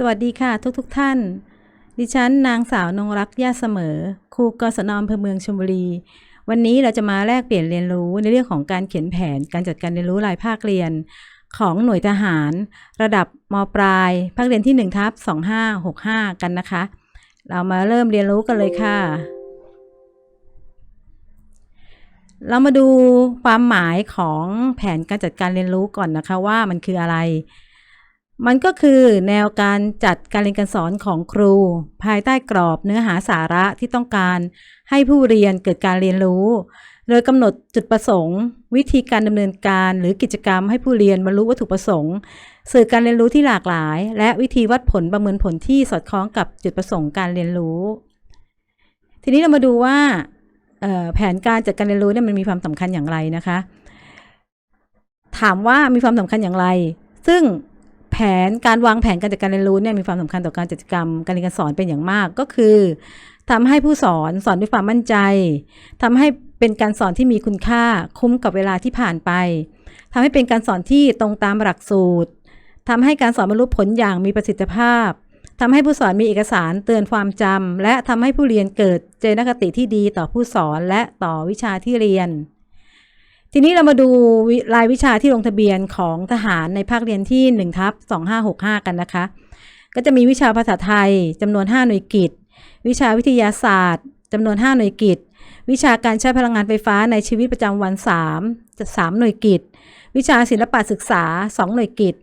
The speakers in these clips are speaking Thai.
สวัสดีค่ะทุกๆทท่าน ดิฉันนางสาวนงรักย่าเสมอ ครูกศนอำเภอเมืองชลบุรี วันนี้เราจะมาแลกเปลี่ยนเรียนรู้ในเรื่องของการเขียนแผนการจัดการเรียนรู้รายภาคเรียน ของหน่วยทหาร ระดับมปลาย ภาคเรียนที่1ทับ2565 กันนะคะ เรามาเริ่มเรียนรู้กันเลยค่ะ เรามาดูความหมายของแผนการจัดการเรียนรู้ก่อนนะคะว่ามันคืออะไร มันก็คือแนวการจัดการเรียนการสอนของครู ภายใต้กรอบเนื้อหาสาระที่ต้องการให้ผู้เรียนเกิดการเรียนรู้ โดยกำหนดจุดประสงค์ วิธีการดำเนินการหรือกิจกรรมให้ผู้เรียนบรรลุวัตถุประสงค์ สื่อการเรียนรู้ที่หลากหลาย และวิธีวัดผลประเมินผลที่สอดคล้องกับจุดประสงค์การเรียนรู้ ทีนี้เรามาดูว่าแผนการจัดการเรียนรู้เนี่ยมันมีความสำคัญอย่างไรนะคะ ถามว่ามีความสำคัญอย่างไร ซึ่ง ผนการวางแผนการจัดการเรียนรู้เนี่ยมีความสำคัญต่อการจัดกิจกรรมการเรียนการสอนเป็นอย่างมากก็คือทำให้ผู้สอนสอนด้วยความมั่นใจทำให้เป็นการสอนที่มีคุณค่าคุ้มกับเวลาที่ผ่านไปทำให้เป็นการสอนที่ตรงตามหลักสูตรทำให้การสอนบรรลุผลอย่างมีประสิทธิภาพทำให้ผู้สอนมีเอกสารเตือนความจำและทำให้ผู้เรียนเกิดเจตนคติที่ดีต่อผู้สอนและต่อวิชาที่เรียน ทีนี้เรามาดูรายวิชาที่ลงทะเบียนของทหารในภาคเรียนที่1ทับ2565 กันนะคะ ก็จะมีวิชาภาษาไทยจำนวน 5 หน่วยกิตวิชาวิทยาศาสตร์จำนวน 5 หน่วยกิตวิชาการใช้พลังงานไฟฟ้าในชีวิตประจำวัน 3 3 หน่วยกิตวิชาศิลปะศึกษา 2 หน่วยกิต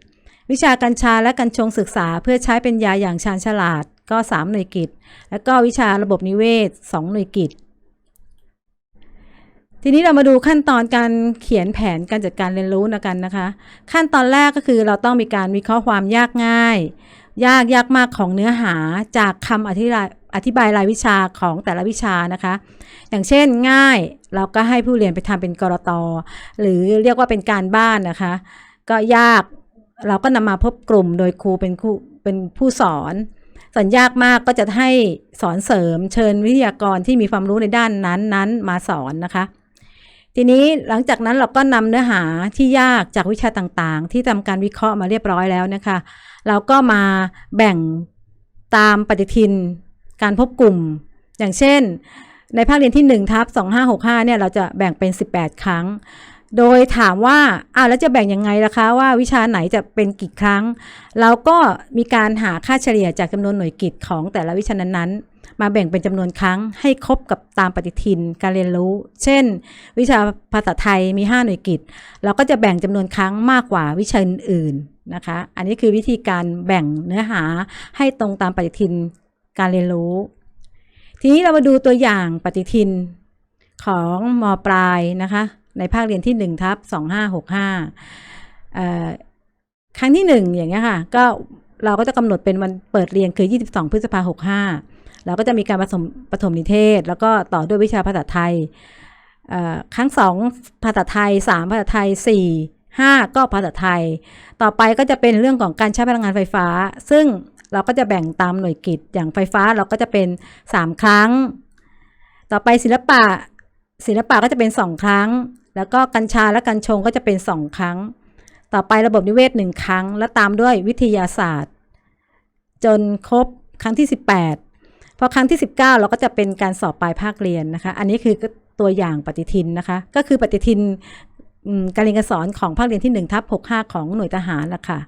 วิชากัญชาและกัญชงศึกษา เพื่อใช้เป็นยาอย่างชาญฉลาดก็ 3 หน่วยกิตแล้วก็วิชาระบบนิเวศ 2 หน่วยกิต ทีนี้เรามาดูขั้นตอนการเขียนแผนการจัดการเรียนรู้นะกันนะคะ ขั้นตอนแรกก็คือเราต้องมีการวิเคราะห์ความยากง่าย ยากยากมากของเนื้อหาจากคำอธิบายอธิบายรายวิชาของแต่ละวิชานะคะ อย่างเช่นง่ายเราก็ให้ผู้เรียนไปทำเป็นกรตหรือเรียกว่าเป็นการบ้านนะคะ ก็ยากเราก็นำมาพบกลุ่มโดยครูเป็นครูเป็นผู้สอนส่วนยากมากก็จะให้สอนเสริมเชิญวิทยากรที่มีความรู้ในด้านนั้นนั้นมาสอนนะคะ ทีนี้หลังจากนั้นเราก็นำเนื้อหาที่ยากจากวิชาต่างๆ ที่ทำการวิเคราะห์มาเรียบร้อยแล้วนะคะ เราก็มาแบ่งตามปฏิทินการพบกลุ่ม อย่างเช่น ในภาคเรียนที่1ทับ2565เนี่ยเราจะแบ่งเป็น 18 ครั้ง โดยถามว่าอ้าวแล้วจะแบ่งยังไงล่ะคะว่าวิชาไหนจะเป็นกี่ครั้ง เราก็มีการหาค่าเฉลี่ยจากจำนวนหน่วยกิตของแต่ละวิชานั้นๆ มาแบ่งเป็นจำนวนครั้งให้ครบกับตามปฏิทินการเรียนรู้ เช่น วิชาภาษาไทยมี 5 หน่วยกิตเราก็จะแบ่งจำนวนครั้งมากกว่าวิชาอื่นๆนะคะ อันนี้คือวิธีการแบ่งเนื้อหาให้ตรงตามปฏิทินการเรียนรู้ ทีนี้เรามาดูตัวอย่างปฏิทินของมปลายนะคะ ในภาคเรียนที่1ทับ2565เอ่อครั้งที่ 1 อย่างเงี้ยค่ะ ก็เราก็จะกำหนดเป็นวันเปิดเรียนคือ 22 พฤษภาคม65 เราก็จะมีการผสมปฐมนิเทศ แล้วก็ต่อด้วยวิชาภาษาไทย ครั้ง 2 ภาษาไทย 3 ภาษาไทย 4 5 ก็ภาษาไทย ต่อไปก็จะเป็นเรื่องของการใช้พลังงานไฟฟ้า ซึ่งเราก็จะแบ่งตามหน่วยกิจ อย่างไฟฟ้าเราก็จะเป็น 3 ครั้ง ต่อไปศิลปะศิลปะก็จะเป็น 2 ครั้ง แล้วก็กัญชาและกัญชงก็จะเป็น 2 ครั้ง ต่อไประบบนิเวศ 1 ครั้ง และตามด้วยวิทยาศาสตร์ จนครบครั้งที่ 18 พอครั้งที่ 19 เราก็จะเป็นการสอบปลายภาคเรียนนะคะ อันนี้คือตัวอย่างปฏิทินนะคะ ก็คือปฏิทินการเรียนการสอนของภาคเรียนที่1ทับ65 ของหน่วยทหารละค่ะ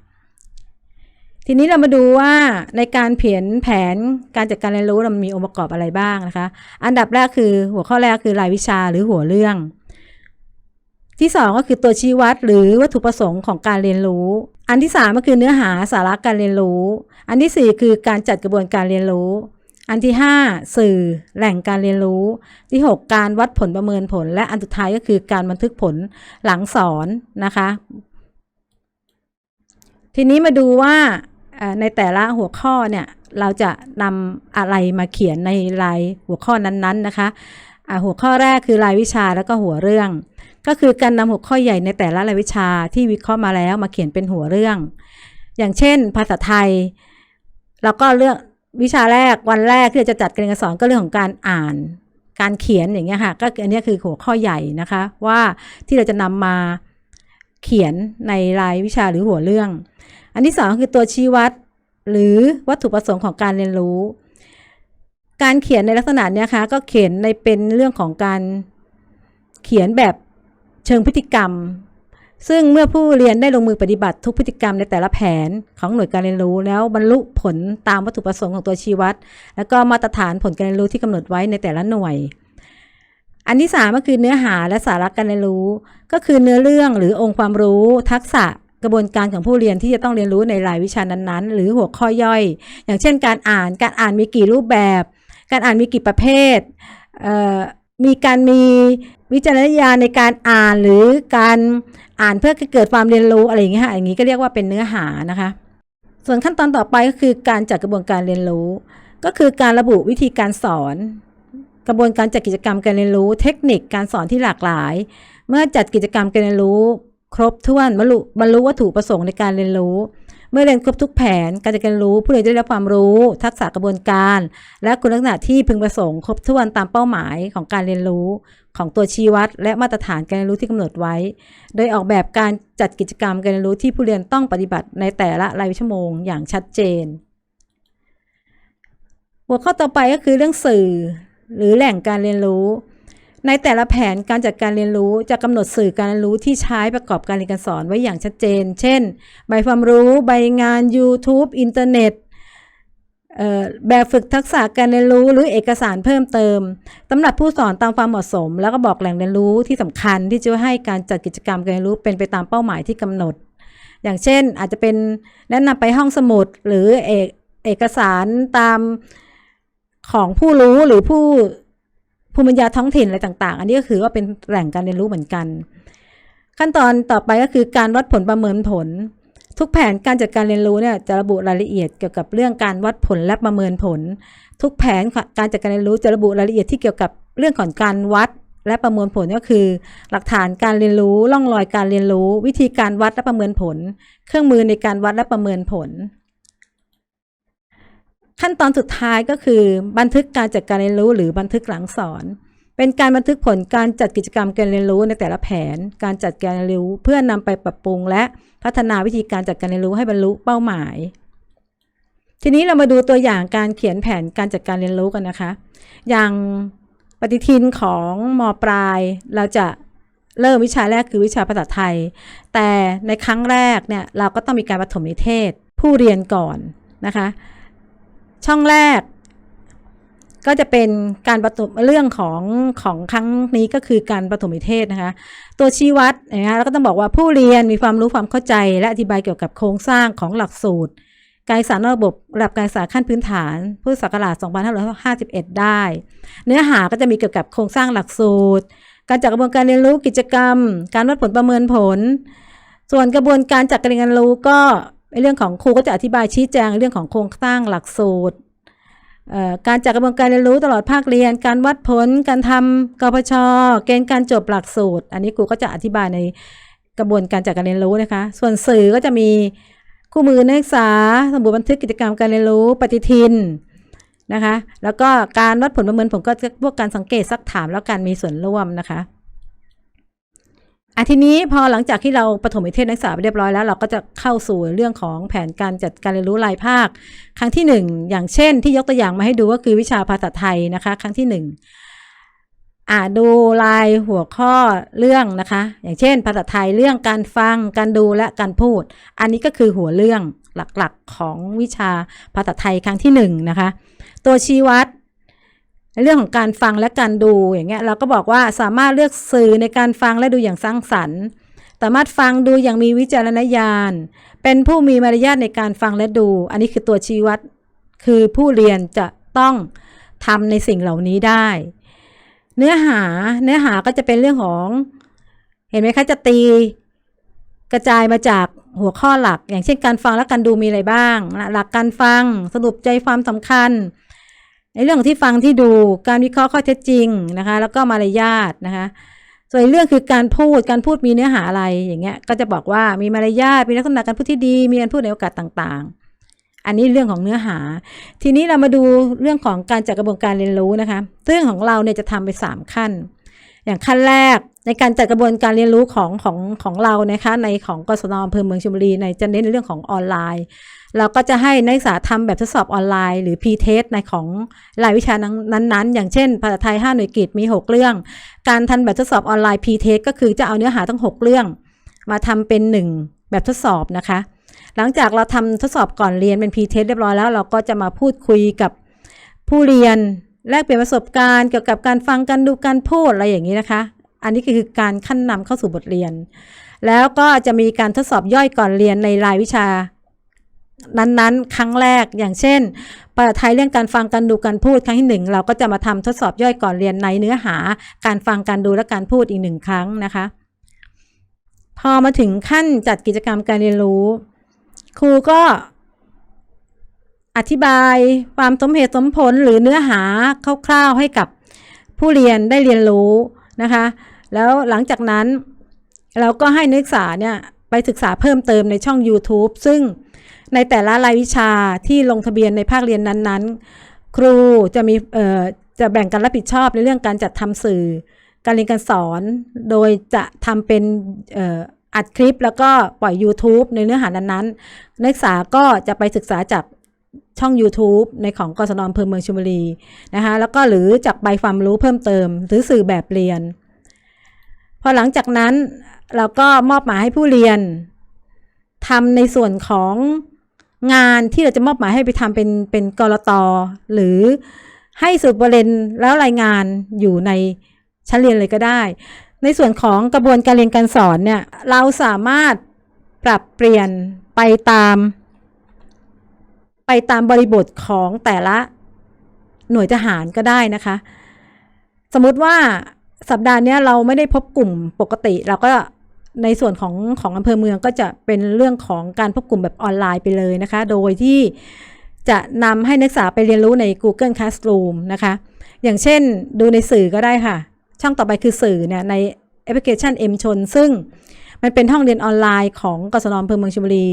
ทีนี้เรามาดูว่าในการเขียนแผนการจัดการเรียนรู้เรามีองค์ประกอบอะไรบ้างนะคะ อันดับแรกคือหัวข้อแรกคือรายวิชาหรือหัวเรื่อง ที่สองก็คือตัวชี้วัดหรือวัตถุประสงค์ของการเรียนรู้ อันที่สามก็คือเนื้อหาสาระการเรียนรู้ อันที่สี่คือการจัดกระบวนการเรียนรู้ อันที่ห้าสื่อแหล่งการเรียนรู้ ที่หกการวัดผลประเมินผล และอันสุดท้ายก็คือการบันทึกผลหลังสอนนะคะ ทีนี้มาดูว่าในแต่ละหัวข้อเนี่ยเราจะนำอะไรมาเขียนในรายหัวข้อนั้นๆนะคะ หัวข้อแรกคือรายวิชาแล้วก็หัวเรื่อง ก็คือการนำหัวข้อใหญ่ในแต่ละรายวิชาที่วิเคราะห์มาแล้วมาเขียนเป็นหัวเรื่อง อย่างเช่น ภาษาไทยเราก็เลือกวิชาแรกวันแรกที่เราจะจัดการเรียนการสอนก็เรื่องของการอ่าน การเขียนอย่างเงี้ยค่ะก็อันนี้คือหัวข้อใหญ่นะคะ ว่าที่เราจะนำมาเขียนในรายวิชาหรือหัวเรื่อง อันที่สองคือตัวชี้วัดหรือวัตถุประสงค์ของการเรียนรู้ การเขียนในลักษณะเนี้ยคะก็เขียนในเป็นเรื่องของการเขียนแบบเชิงพฤติกรรม ซึ่งเมื่อผู้เรียนได้ลงมือปฏิบัติทุกพฤติกรรมในแต่ละแผนของหน่วยการเรียนรู้ แล้วบรรลุผลตามวัตถุประสงค์ของตัวชี้วัด แล้วก็มาตรฐานผลการเรียนรู้ที่กำหนดไว้ในแต่ละหน่วย อันที่สามก็คือเนื้อหาและสาระการเรียนรู้ ก็คือเนื้อเรื่องหรือองค์ความรู้ ทักษะกระบวนการของผู้เรียนที่จะต้องเรียนรู้ในรายวิชานั้นๆ หรือหัวข้อย่อย อย่างเช่น การอ่าน การอ่านมีกี่รูปแบบ การอ่านมีกี่ประเภท มีการมีวิจารณญาณในการอ่านหรือการอ่านเพื่อเกิดความเรียนรู้อะไรอย่างเงี้ยค่ะอย่างนี้ก็เรียกว่าเป็นเนื้อหานะคะ ส่วนขั้นตอนต่อไปก็คือการจัดกระบวนการเรียนรู้ ก็คือการระบุวิธีการสอน กระบวนการจัดกิจกรรมการเรียนรู้ เทคนิคการสอนที่หลากหลาย เมื่อจัดกิจกรรมการเรียนรู้ ครบถ้วนบรรลุบรรลุวัตถุประสงค์ในการเรียนรู้ เมื่อเรียนครบทุกแผนการจัดการเรียนรู้ผู้เรียนจะได้รับความรู้ ทักษะกระบวนการ และคุณลักษณะที่พึงประสงค์ครบถ้วนตามเป้าหมายของการเรียนรู้ ของตัวชี้วัด และมาตรฐานการเรียนรู้ที่กำหนดไว้ โดยออกแบบการจัดกิจกรรมการเรียนรู้ที่ผู้เรียนต้องปฏิบัติในแต่ละรายชั่วโมงอย่างชัดเจน หัวข้อต่อไปก็คือเรื่องสื่อ หรือแหล่งการเรียนรู้ ในแต่ละแผนการจัดการเรียนรู้จะกำหนดสื่อการเรียนรู้ที่ใช้ประกอบการเรียนการสอนไว้อย่างชัดเจน เช่น ใบความรู้ ใบงาน YouTube อินเทอร์เน็ตแบบฝึกทักษะการเรียนรู้หรือเอกสารเพิ่มเติมสำหรับผู้สอนตามความเหมาะสม แล้วก็บอกแหล่งเรียนรู้ที่สำคัญที่จะให้การจัดกิจกรรมการเรียนรู้เป็นไปตามเป้าหมายที่กำหนด อย่างเช่นอาจจะเป็นแนะนำไปห้องสมุดหรือเอกเอกสารตามของผู้รู้หรือผู้ ภูมิปัญญาท้องถิ่นอะไรต่าง ๆ อันนี้ก็คือว่าเป็นแหล่งการเรียนรู้เหมือนกัน ขั้นตอนต่อไปก็คือการวัดผลประเมินผล ทุกแผนการจัดการเรียนรู้เนี่ยจะระบุรายละเอียดเกี่ยวกับเรื่องการวัดผลและประเมินผล ทุกแผนการจัดการเรียนรู้จะระบุรายละเอียดที่เกี่ยวกับเรื่องของการวัดและประเมินผลก็คือ หลักฐานการเรียนรู้ร่องรอยการเรียนรู้ วิธีการวัดและประเมินผล เครื่องมือในการวัดและประเมินผล ขั้นตอนสุดท้ายก็คือบันทึกการจัดการเรียนรู้หรือบันทึกหลังสอน เป็นการบันทึกผลการจัดกิจกรรมการเรียนรู้ในแต่ละแผน การจัดการเรียนรู้เพื่อนำไปปรับปรุง และพัฒนาวิธีการจัดการเรียนรู้ให้บรรลุเป้าหมาย ทีนี้เรามาดูตัวอย่างการเขียนแผนการจัดการเรียนรู้กันนะคะ อย่างปฏิทินของมปลายเราจะเริ่มวิชาแรกคือวิชาภาษาไทย แต่ในครั้งแรกเนี่ยเราก็ต้องมีการปฐมนิเทศ ผู้เรียนก่อนนะคะ ช่องแรก ก็จะเป็นการประถมเรื่องของของครั้งนี้ก็คือการประถมนิเทศนะคะ ตัวชี้วัดนะคะแล้วก็ต้องบอกว่าผู้เรียนมีความรู้ความเข้าใจ และอธิบายเกี่ยวกับโครงสร้างของหลักสูตร การศึกษานอกระบบระดับการศึกษาขั้นพื้นฐานพุทธศักราช2551 ได้ เนื้อหาก็จะมีเกี่ยวกับโครงสร้างหลักสูตร การจัดกระบวนการเรียนรู้กิจกรรม การวัดผลประเมินผล ส่วนกระบวนการจัดการเรียนรู้ก็ เรื่องของครูก็จะอธิบายชี้แจงเรื่องของโครงสร้างหลักสูตรการจัดกระบวนการเรียนรู้ตลอดภาคเรียน การวัดผล การทำกพชเกณฑ์การจบหลักสูตร อันนี้ครูก็จะอธิบายในกระบวนการจัดการเรียนรู้นะคะ ส่วนสื่อก็จะมีคู่มือนักศึกษาสมุดบันทึกกิจกรรมการเรียนรู้ปฏิทินนะคะ แล้วก็การวัดผลประเมินผลก็จะพวกการสังเกตซักถามแล้วการมีส่วนร่วมนะคะ อะทีนี้พอหลังจากที่เราปฐมนิเทศนักศึกษาไปเรียบร้อยแล้ว เราก็จะเข้าสู่เรื่องของแผนการจัดการเรียนรู้รายภาค ครั้งที่หนึ่งอย่างเช่น ที่ยกตัวอย่างมาให้ดูก็คือวิชาภาษาไทยนะคะ ครั้งที่หนึ่งอ่าดูลายหัวข้อเรื่องนะคะ อย่างเช่น ภาษาไทยเรื่องการฟัง การดูและการพูด อันนี้ก็คือหัวเรื่องหลักๆของวิชาภาษาไทยครั้งที่หนึ่งนะคะตัวชี้วัด ในเรื่องของการฟังและการดูอย่างเงี้ยเราก็บอกว่าสามารถเลือกสื่อในการฟังและดูอย่างสร้างสรรค์สามารถฟังดูอย่างมีวิจารณญาณ เป็นผู้มีมารยาทในการฟังและดู อันนี้คือตัวชี้วัด คือผู้เรียนจะต้องทำในสิ่งเหล่านี้ได้ เนื้อหาเนื้อหาก็จะเป็นเรื่องของ เห็นไหมคะ จะตี กระจายมาจากหัวข้อหลัก อย่างเช่นการฟังและการดูมีอะไรบ้าง หลักการฟัง สรุปใจความสำคัญ ในเรื่องที่ฟังที่ดูการวิเคราะห์ข้อเท็จจริงนะคะ แล้วก็มารยาทนะคะ ส่วนเรื่องคือการพูดการพูดมีเนื้อหาอะไรอย่างเงี้ยก็จะบอกว่ามีมารยาทมีลักษณะการพูดที่ดี มีการพูดในโอกาสต่างๆ อันนี้เรื่องของเนื้อหา ทีนี้เรามาดูเรื่องของการจัดกระบวนการเรียนรู้นะคะเรื่องของเราเนี่ยจะทำไปสามขั้น อย่างขั้นแรกในการจัดกระบวนการเรียนรู้ของของของเรานะคะในของกศนอำเภอเมืองชลบุรีในจะเน้นในเรื่องของออนไลน์ เราก็จะให้นักศึกษาทำแบบทดสอบออนไลน์ หรือ P-test ในของรายวิชานั้นๆ อย่างเช่น ภาษาไทย 5 หน่วยกิจมี 6 เรื่อง การทำแบบทดสอบออนไลน์ P-test ก็คือจะเอาเนื้อหาทั้ง 6 เรื่อง มาทำเป็น 1 แบบทดสอบนะคะ หลังจากเราทำทดสอบก่อนเรียนเป็น P-test เรียบร้อยแล้ว เราก็จะมาพูดคุยกับผู้เรียน แลกเปลี่ยนประสบการณ์เกี่ยวกับการฟังการดูการพูดอะไรอย่างนี้นะคะ อันนี้ก็คือการขั้นนำเข้าสู่บทเรียน แล้วก็จะมีการทดสอบย่อยก่อนเรียนในรายวิชา นั้นๆ ครั้งแรกอย่างเช่นภาษาไทยเรื่องการฟังการดูการพูดครั้งที่หนึ่งเราก็จะมาทำทดสอบย่อยก่อนเรียนในเนื้อหา การฟังการดูและการพูดอีกหนึ่งครั้งนะคะ พอมาถึงขั้นจัดกิจกรรมการเรียนรู้ ครูก็ อธิบายความสมเหตุสมผลหรือเนื้อหาคร่าวๆให้กับผู้เรียนได้เรียนรู้นะคะ แล้วหลังจากนั้นเราก็ให้นักศึกษาเนี่ยไปศึกษาเพิ่มเติมในช่อง YouTube ซึ่งในแต่ละรายวิชาที่ลงทะเบียนในภาคเรียนนั้นๆ ครูจะมีจะแบ่งกันรับผิดชอบในเรื่องการจัดทำสื่อ การเรียนการสอน โดยจะทำเป็นอัดคลิปแล้วก็ปล่อย YouTube ในเนื้อหานั้นๆ นักศึกษาก็จะไปศึกษาจาก ช่อง YouTube ในของกศนอำเภอเมืองชลบุรีนะคะแล้วก็หรือจากใบความรู้เพิ่มเติม หรือสื่อแบบเรียน พอหลังจากนั้นเราก็มอบหมายให้ผู้เรียนทำในส่วนของงานที่เราจะมอบหมายให้ไปทำเป็นเป็นกรตหรือให้สรุปประเด็นแล้วรายงานอยู่ในชั้นเรียนเลยก็ได้ ในส่วนของกระบวนการเรียนการสอนเนี่ยเราสามารถปรับเปลี่ยนไปตาม ไปตามบริบทของแต่ละหน่วยทหารก็ได้นะคะ สมมุติว่าสัปดาห์นี้เราไม่ได้พบกลุ่มปกติ เราก็ในส่วนของของอำเภอเมืองก็จะเป็นเรื่องของการพบกลุ่มแบบออนไลน์ไปเลยนะคะ โดยที่จะนำให้นักศึกษาไปเรียนรู้ใน Google Classroom นะคะ อย่างเช่นดูในสื่อก็ได้ค่ะ ช่องต่อไปคือสื่อเนี่ยในแอปพลิเคชัน M ชน ซึ่งมันเป็นห้องเรียนออนไลน์ของกศนอำเภอเมืองชลบุรี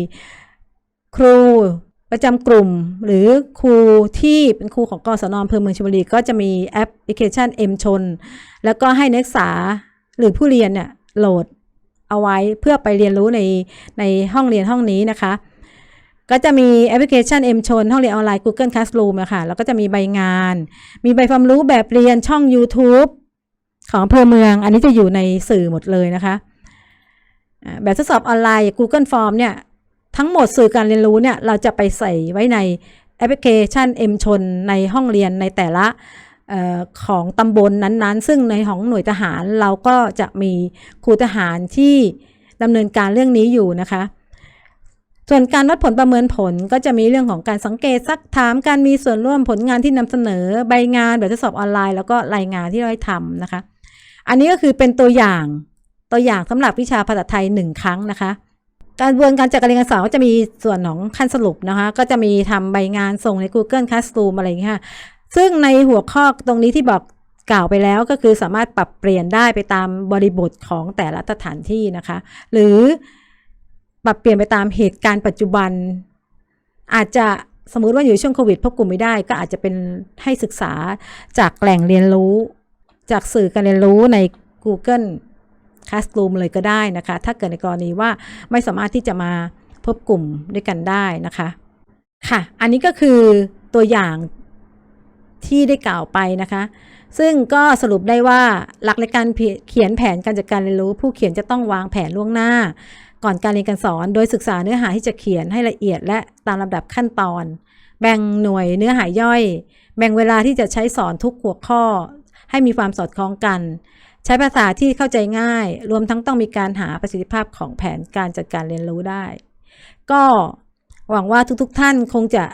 ครู ประจำกลุ่มหรือครูที่เป็นครูของกศนอำเภอเมืองชลบุรีก็จะมีแอปพลิเคชัน M ชน แล้วก็ให้นักศึกษาหรือผู้เรียนเนี่ยโหลดเอาไว้เพื่อไปเรียนรู้ในในห้องเรียนห้องนี้นะคะ ก็จะมีแอปพลิเคชัน M ชนห้องเรียนออนไลน์ Google Classroom อะค่ะแล้วก็จะมีใบงาน มีใบความรู้แบบเรียนช่อง YouTube ของอำเภอเมือง อันนี้จะอยู่ในสื่อหมดเลยนะคะ แบบทดสอบออนไลน์ Google Form เนี่ย ทั้งหมดสื่อการเรียนรู้เนี่ยเราจะไปใส่ไว้ในแอปพลิเคชัน M ชนในห้องเรียนในแต่ละออของตำบลนั้นๆ ซึ่งในของหน่วยทหารเราก็จะมีครูทหารที่ดำเนินการเรื่องนี้อยู่นะคะ ส่วนการวัดผลประเมินผลก็จะมีเรื่องของการสังเกตซักถามการมีส่วนร่วมผลงานที่นำเสนอใบงานแบบทดสอบออนไลน์ แล้วก็รายงานที่เราให้ทำนะคะ อันนี้ก็คือเป็นตัวอย่างตัวอย่างสำหรับวิชาภาษาไทยหนึ่งครั้งนะคะ การกระบวนการจัดการเรียนการสอนก็จะมีส่วนของขั้นสรุปนะคะ ก็จะมีทำใบงานส่งใน Google Classroom อะไรอย่างเงี้ยซึ่งในหัวข้อตรงนี้ที่บอกกล่าวไปแล้วก็คือสามารถปรับเปลี่ยนได้ไปตามบริบทของแต่ละสถานที่นะคะ หรือปรับเปลี่ยนไปตามเหตุการณ์ปัจจุบัน อาจจะสมมุติว่าอยู่ช่วงโควิดพบกลุ่มไม่ได้ ก็อาจจะเป็นให้ศึกษาจากแหล่งเรียนรู้ จากสื่อการเรียนรู้ใน Google Classroom เลยก็ได้นะคะ ถ้าเกิดในกรณีว่าไม่สามารถที่จะมาพบกลุ่มด้วยกันได้นะคะ ค่ะ อันนี้ก็คือตัวอย่างที่ได้กล่าวไปนะคะ ซึ่งก็สรุปได้ว่าหลักในการเขียนแผนการจัดการเรียนรู้ ผู้เขียนจะต้องวางแผนล่วงหน้า ก่อนการเรียนการสอน โดยศึกษาเนื้อหาที่จะเขียนให้ละเอียดและตามลำดับขั้นตอน แบ่งหน่วยเนื้อหาย่อย แบ่งเวลาที่จะใช้สอนทุกหัวข้อ ให้มีความสอดคล้องกัน ใช้ภาษาที่เข้าใจง่าย รวมทั้งต้องมีการหาประสิทธิภาพของแผนการจัดการเรียนรู้ได้ ก็หวังว่าทุกๆทท่านคงจะ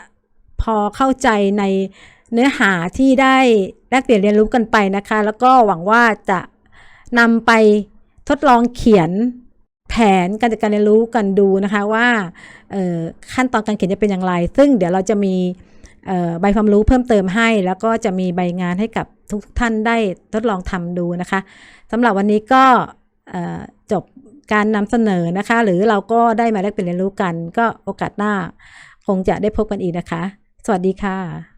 พอเข้าใจในเนื้อหาที่ได้แลกเปลี่ยนเรียนรู้กันไปนะคะ แล้วก็หวังว่าจะนำไปทดลองเขียนแผนการจัดการเรียนรู้กันดูนะคะว่าขั้นตอนการเขียนจะเป็นอย่างไร ซึ่งเดี๋ยวเราจะมี ใบความรู้เพิ่มเติมให้ แล้วก็จะมีใบงานให้กับทุกท่านได้ทดลองทำดูนะคะสำหรับวันนี้ก็จบการนำเสนอนะคะ หรือเราก็ได้มาแลกเปลี่ยนเรียนรู้กัน ก็โอกาสหน้า คงจะได้พบกันอีกนะคะ สวัสดีค่ะ